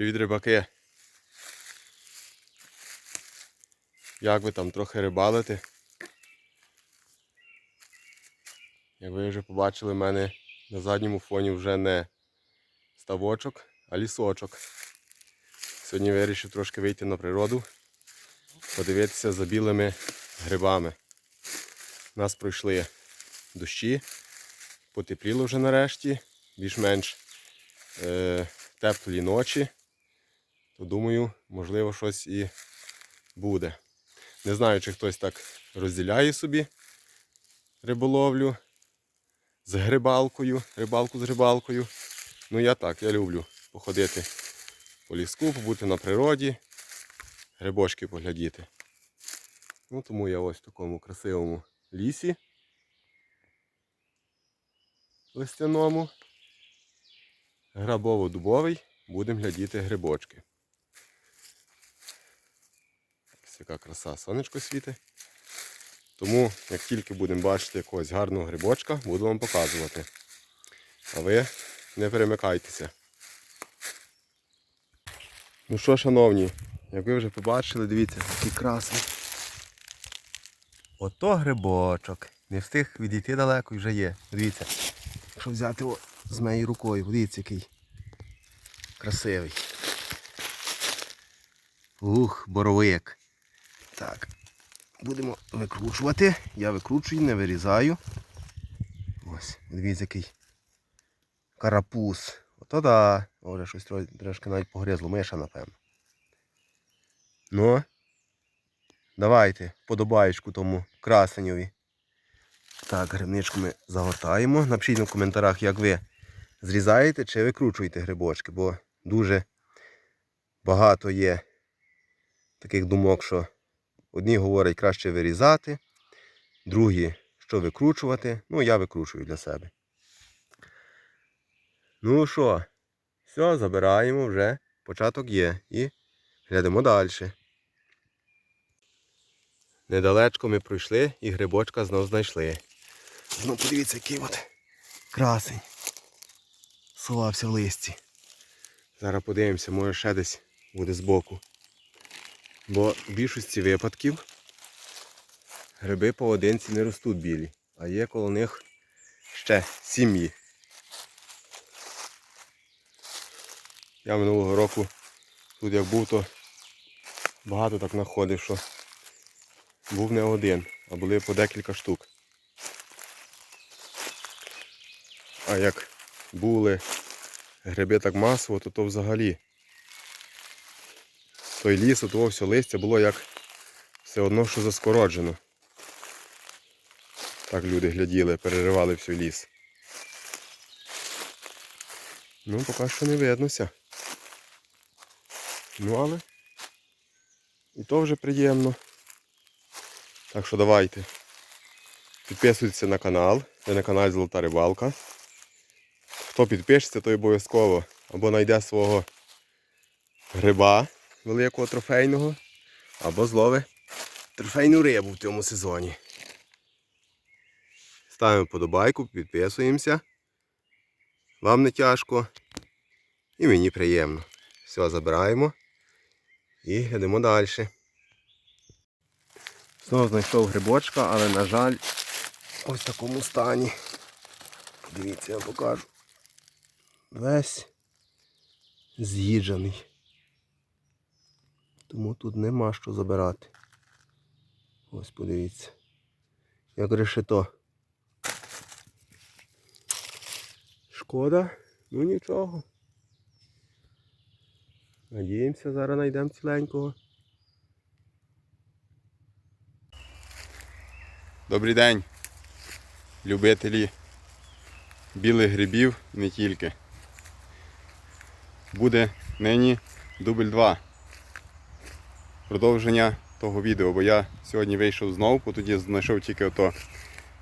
Привіт, рибаки. Як ви там трохи рибалите? Як ви вже побачили, в мене на задньому фоні вже не ставочок, а лісочок. Сьогодні вирішив трошки вийти на природу, подивитися за білими грибами. У нас пройшли дощі, потепліло вже нарешті, більш-менш е, теплі ночі, то думаю, можливо, щось і буде. Не знаю, чи хтось так розділяє собі риболовлю з грибалкою, рибалку з грибалкою. Ну я так, я люблю походити по ліску, побути на природі, грибочки поглядіти. Ну тому я ось в такому красивому лісі листяному. Грабово-дубовий, будемо глядіти грибочки. Ось яка краса, сонечко світить. Тому, як тільки будемо бачити якогось гарного грибочка, буду вам показувати. А ви не перемикайтеся. Ну що, шановні, як ви вже побачили, дивіться, який красний. Ото грибочок. Не встиг відійти далеко і вже є. Дивіться. Якщо взяти його з моєю рукою, дивіться який красивий. Ух, боровик. Так. Будемо викручувати. Я викручую, не вирізаю. Ось, дивіться який карапуз. Ото да. Може щось трошки навіть погризло. Миша, напевно. Ну. Давайте подобаєчку тому красеньові. Так, грибничку ми загортаємо. Напишіть в коментарях, як ви зрізаєте чи викручуєте грибочки, бо дуже багато є таких думок, що одні говорять краще вирізати, другі, що викручувати. Ну, я викручую для себе. Ну що, все, забираємо вже. Початок є. І глядимо далі. Недалечко ми пройшли і грибочка знов знайшли. Ну подивіться, який от красень. Сховався в листі. Зараз подивимося, може ще десь буде збоку. Бо в більшості випадків гриби поодинці не ростуть білі, а є коло них ще сім'ї. Я минулого року тут як був, то багато так знаходив, що був не один, а були по декілька штук. А як були гриби так масово, то то взагалі той ліс, того все листя було як все одно, що заскороджено. Так люди гляділи, переривали всю ліс. Ну, поки що не виднося. Ну але і то вже приємно. Так що давайте. Підписуйтесь на канал. Це на каналі Золота Рибалка. Хто підпишеться, той обов'язково або знайде свого гриба великого трофейного, або зловить трофейну рибу в цьому сезоні. Ставимо подобайку, підписуємося. Вам не тяжко. І мені приємно. Все, забираємо і йдемо далі. Знову знайшов грибочка, але, на жаль, ось в такому стані. Подивіться, я покажу. Весь з'їджений. Тому тут нема що забирати. Ось подивіться. Як решето. Шкода, ну нічого. Надіємося, зараз знайдемо ціленького. Добрий день, любителі білих грибів не тільки. Буде нині дубль 2. Продовження того відео, бо я сьогодні вийшов знову, бо тоді знайшов тільки ото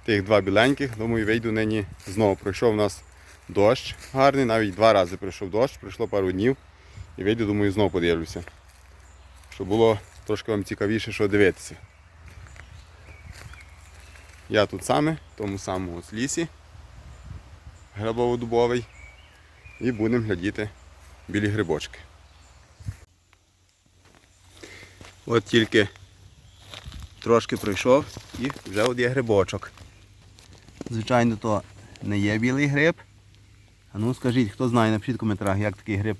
тих два біленьких, думаю, вийду нині знову. Пройшов у нас дощ гарний, навіть два рази пройшов дощ, пройшло пару днів. І вийду, думаю, знову подивлюся. Щоб було трошки вам цікавіше, що дивитися. Я тут саме, в тому самому лісі, грабово-дубовий. І будемо глядіти білі грибочки. От тільки трошки пройшов і вже от є грибочок. Звичайно, то не є білий гриб. А ну скажіть, хто знає, напишіть в коментарях, як такий гриб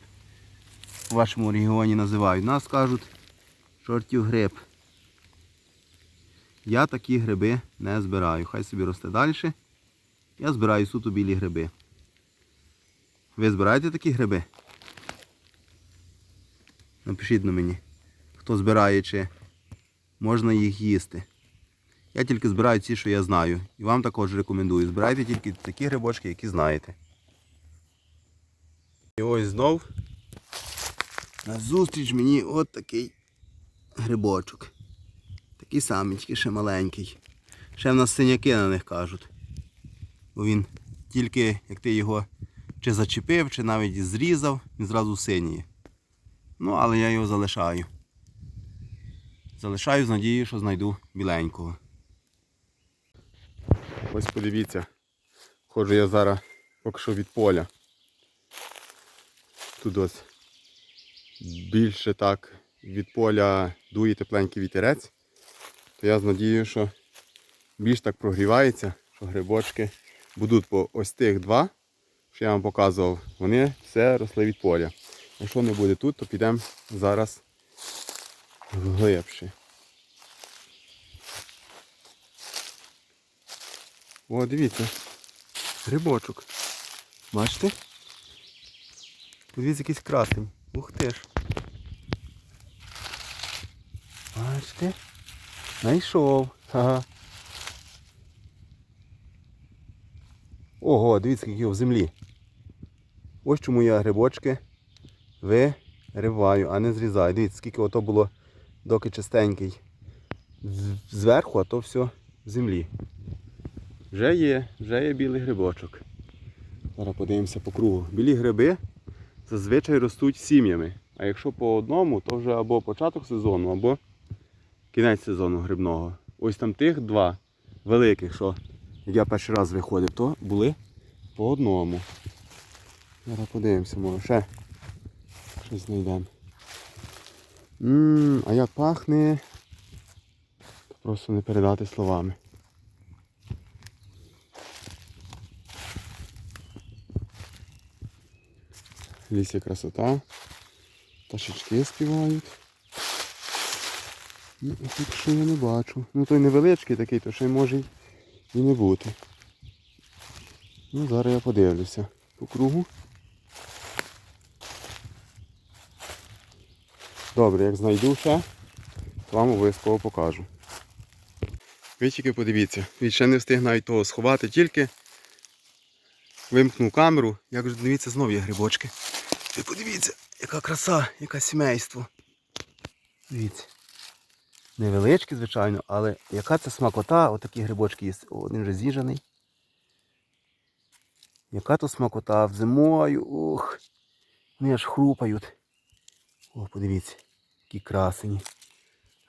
в вашому регіоні називають. Нас кажуть чортів гриб. Я такі гриби не збираю. Хай собі росте далі. Я збираю суто білі гриби. Ви збираєте такі гриби? Напишіть на мені, хто збирає чи можна їх їсти. Я тільки збираю ті, що я знаю. І вам також рекомендую. Збирайте тільки такі грибочки, які знаєте. І ось знов назустріч мені от такий грибочок. Такий самий, ще маленький. Ще в нас синяки на них кажуть. Бо він тільки як ти його чи зачепив, чи навіть зрізав, він зразу синіє. Ну, але я його залишаю. Залишаю з надією, що знайду біленького. Ось подивіться. Ходжу я зараз поки що від поля. Тут ось більше так від поля дує тепленький вітерець, то я з надією, що більш так прогрівається, що грибочки будуть по ось тих два, що я вам показував, вони все росли від поля. Якщо не буде тут, то підемо зараз глибше. О, дивіться. Грибочок. Бачите? Подивіться, якийсь красень. Ух ти ж. Бачите? Знайшов. Ага. Ого, дивіться, який в землі. Ось чому я грибочки вириваю, а не зрізаю. Дивіться, скільки ото було доки чистенький. Зверху, а то все в землі. Вже є, вже є білий грибочок. Зараз подивимося по кругу. Білі гриби зазвичай ростуть сім'ями. А якщо по одному, то вже або початок сезону, або кінець сезону грибного. Ось там тих два великих, що як я перший раз виходив, то були по одному. Зараз подивимося, може ще щось знайдемо. Ммм, а як пахне. То просто не передати словами. Лісі красота. Пташечки співають. Ну, тут що я не бачу. Ну той невеличкий такий, то ще може і не бути. Ну, зараз я подивлюся по кругу. Добре, як знайду ще, вам обов'язково покажу. Ви тільки подивіться, він ще не встиг навіть того сховати, тільки вимкнув камеру, як вже дивіться, знов є грибочки. Ви подивіться, яка краса, яке сімейство. Дивіться. Невеличкі, звичайно, але яка це смакота, отакі грибочки є. Один вже з'їжджений. Яка то смакота в зимою, вони аж хрупають. О, подивіться, які красені.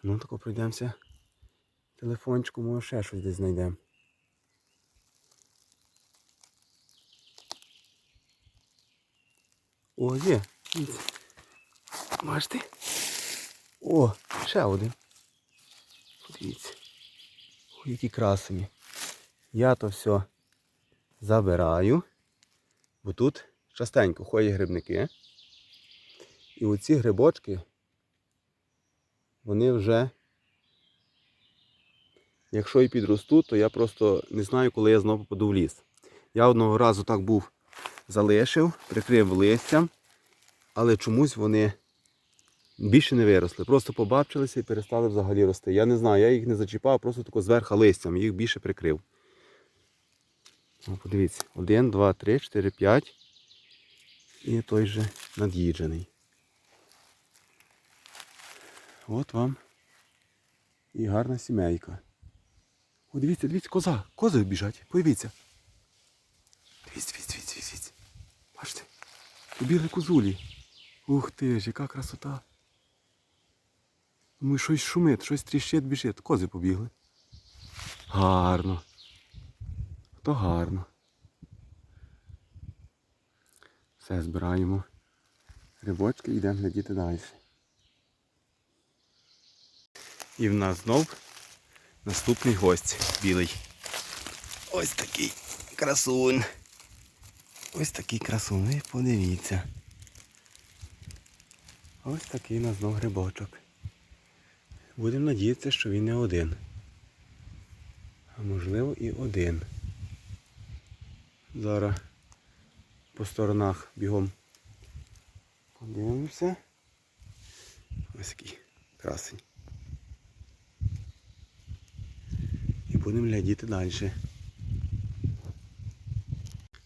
Ну, тако пройдемося. Телефончику, може ще щось десь знайдемо. О, є. Бачите? О, ще один. Подивіться. Ой, які красені. Я то все забираю, бо тут частенько ходять грибники. І оці грибочки, вони вже, якщо і підростуть, то я просто не знаю, коли я знову попаду в ліс. Я одного разу так був залишив, прикрив листям, але чомусь вони більше не виросли. Просто побачилися і перестали взагалі рости. Я не знаю, я їх не зачіпав, просто тако зверху листям, їх більше прикрив. О, подивіться, один, два, три, чотири, п'ять. І той же над'їджений. От вам і гарна сімейка. О, дивіться, дивіться, коза, кози біжать, подивіться. Дивіться, дивіться, дивіться, дивіться. Бачите? Побігли козулі. Ух ти ж, яка красота. Думаю, щось шумить, щось тріщить, біжить. Кози побігли. Гарно. То гарно. Все збираємо. Грибочки йдемо глядіти далі. І в нас знов наступний гость білий. Ось такий красун. Ось такий красун. Ви подивіться. Ось такий у нас знов грибочок. Будемо надіятися, що він не один. А можливо і один. Зараз по сторонах бігом подивимося. Ось який красень. Будемо глядіти далі.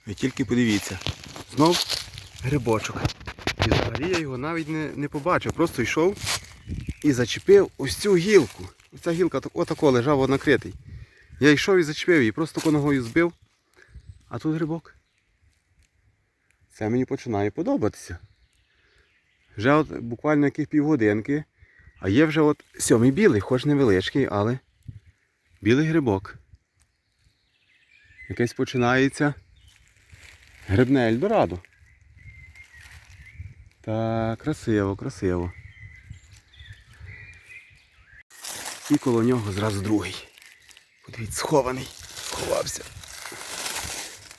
Ви тільки подивіться. Знов грибочок. І взагалі я його навіть не, не побачив. Просто йшов і зачепив ось цю гілку. Ця гілка отако лежав накритий. Я йшов і зачепив її, просто ногою збив. А тут грибок. Це мені починає подобатися. Вже от буквально яких півгодинки. А є вже от сьомий білий, хоч невеличкий, але білий грибок. Якесь починається грибне Ельдорадо. Так, красиво, красиво. І коло нього зразу другий. Подивіться, схований. Сховався.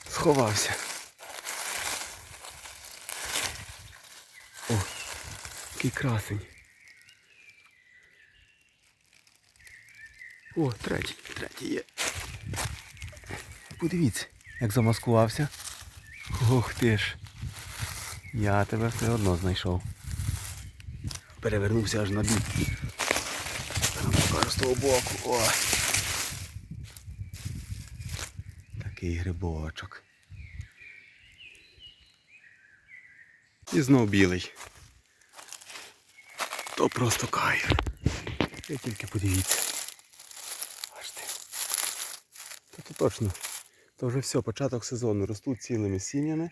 Сховався. О, який красень. О, третій, третій є. Подивіться, як замаскувався. Ох ти ж. Я тебе все одно знайшов. Перевернувся аж на бік. З того боку. О. Такий грибочок. І знов білий. То просто кайф. Ви тільки подивіться. Бачите. Та то точно. То вже все, початок сезону. Ростуть цілими сім'ями.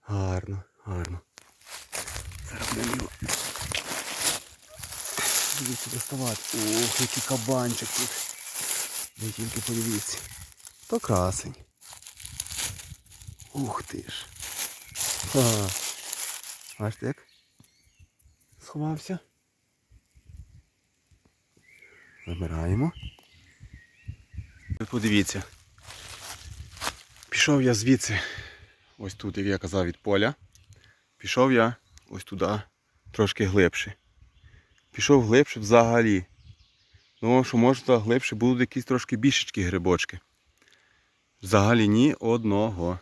Гарно, гарно. Зараз будемо. Дивіться, доставати. Ох, який кабанчик тут. Ви тільки подивіться. То красень. Ух ти ж. Ха. Бачите як? Сховався. Забираємо. Подивіться. Пішов я звідси, ось тут, як я казав, від поля. Пішов я ось туди, трошки глибше. Пішов глибше взагалі. Думав, що може туди глибше будуть якісь трошки більшечки грибочки. Взагалі ні одного.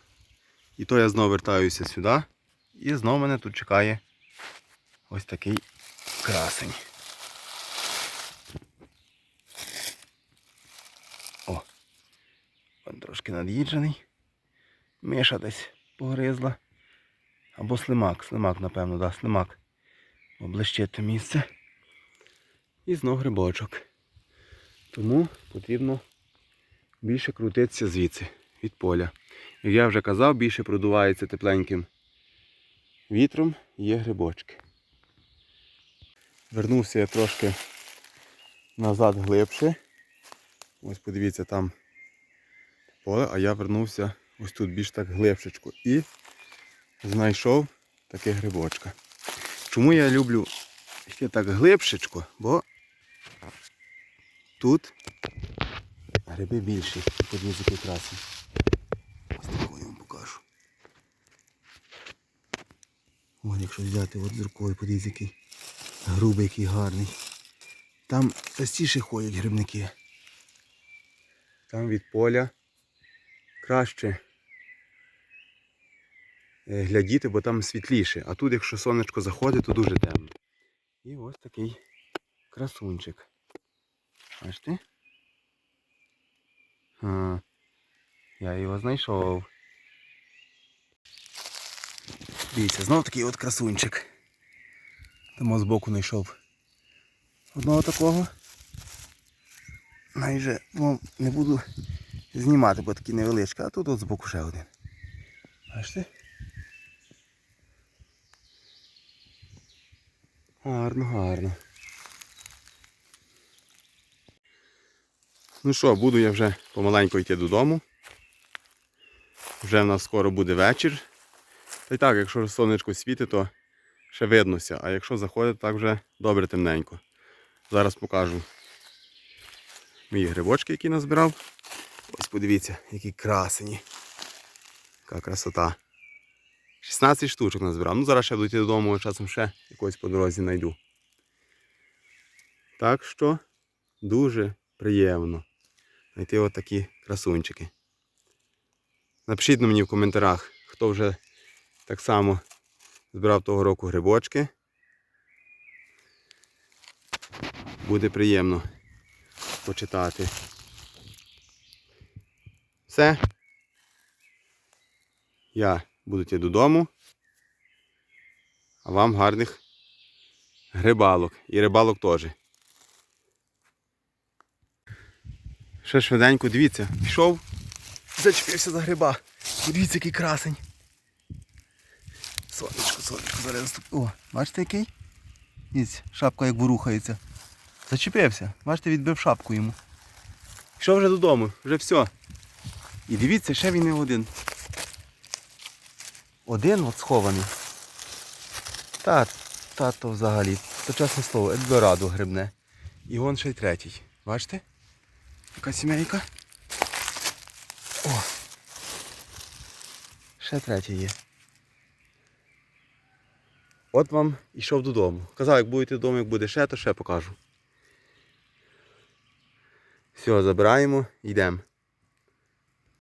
І то я знову вертаюся сюди. І знову мене тут чекає ось такий красень. Трошки над'їджений. Миша десь погризла. Або слимак, слимак, напевно, да, слимак. Облещити місце. І знов грибочок. Тому потрібно більше крутитися звідси, від поля. Як я вже казав, більше продувається тепленьким вітром, є грибочки. Вернувся я трошки назад глибше. Ось подивіться там поле, а я вернувся ось тут більш так глибшечко. І знайшов таке грибочка. Чому я люблю ще так глибшечко? Бо тут гриби більші. Який красний. Ось такого я вам покажу. Вон, якщо взяти от з рукою, подивіться, який грубий, який гарний. Там частіше ходять грибники. Там від поля краще е, глядіти, бо там світліше. А тут, якщо сонечко заходить, то дуже темно. І ось такий красунчик. Бачите? А, я його знайшов. Дивіться, знов такий от красунчик. Тому збоку знайшов одного такого. Майже ну, не буду знімати, бо такий невеличкий, а тут от збоку ще один. Бачите? Гарно, гарно. Ну що, буду я вже помаленьку йти додому. Вже в нас скоро буде вечір. Та й так, якщо сонечко світить, то ще виднося, а якщо заходить, так вже добре темненько. Зараз покажу мої грибочки, які назбирав. Ось подивіться, які красені. Яка красота. 16 штучок назбирав. Ну, зараз ще буду йти додому, часом ще якось по дорозі знайду. Так що дуже приємно знайти отакі красунчики. Напишіть на мені в коментарях, хто вже так само збирав того року грибочки. Буде приємно почитати. Все. Я буду йти додому. А вам гарних грибалок. І рибалок теж. Ще швиденько, дивіться, пішов, зачепився за гриба. Дивіться, який красень. Сонечко, сонечко, зараз наступ... О, бачите який? Дивіться, шапка як ворухається. Зачепився. Бачите, відбив шапку йому. Пішов вже додому, вже все. І дивіться, ще він не один. Один от схований. Та, та то взагалі. То чесне слово, Ельдорадо грибне. І вон ще й третій. Бачите? Яка сімейка? О! Ще третій є. От вам ішов додому. Казав, як будете вдома, як буде ще, то ще покажу. Все, забираємо, йдемо.